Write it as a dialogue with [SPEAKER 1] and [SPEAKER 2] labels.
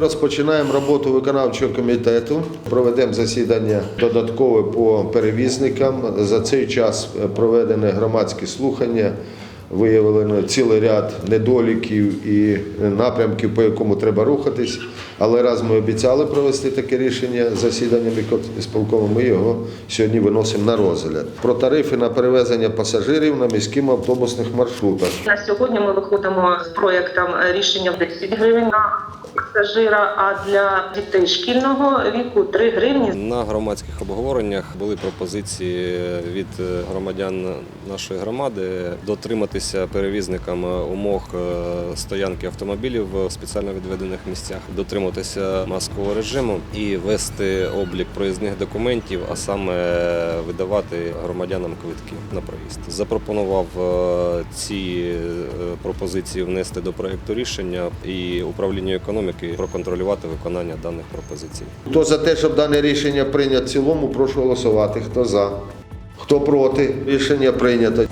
[SPEAKER 1] Розпочинаємо роботу виконавчого комітету. Проведемо засідання додаткове по перевізникам. За цей час проведені громадські слухання. Виявлено цілий ряд недоліків і напрямків, по якому треба рухатись. Але раз ми обіцяли провести таке рішення засідання сполкому, ми його сьогодні виносимо на розгляд. Про тарифи на перевезення пасажирів на міських автобусних маршрутах.
[SPEAKER 2] На сьогодні ми виходимо з проєктом рішення в 10 гривень на пасажира, а для дітей шкільного віку 3 гривні.
[SPEAKER 3] На громадських обговореннях були пропозиції від е, громадян нашої громади дотриматися перевізникам умов е, стоянки автомобілів в спеціально відведених місцях, дотримуватися маскового режиму і вести облік проїзних документів, а саме видавати громадянам квитки на проїзд. Запропонував е, ці пропозиції внести до проекту рішення і управлінню економіки проконтролювати виконання даних пропозицій.
[SPEAKER 1] Хто за те, щоб дане рішення прийняти в цілому, прошу голосувати. Хто за? Хто проти? Рішення прийнято.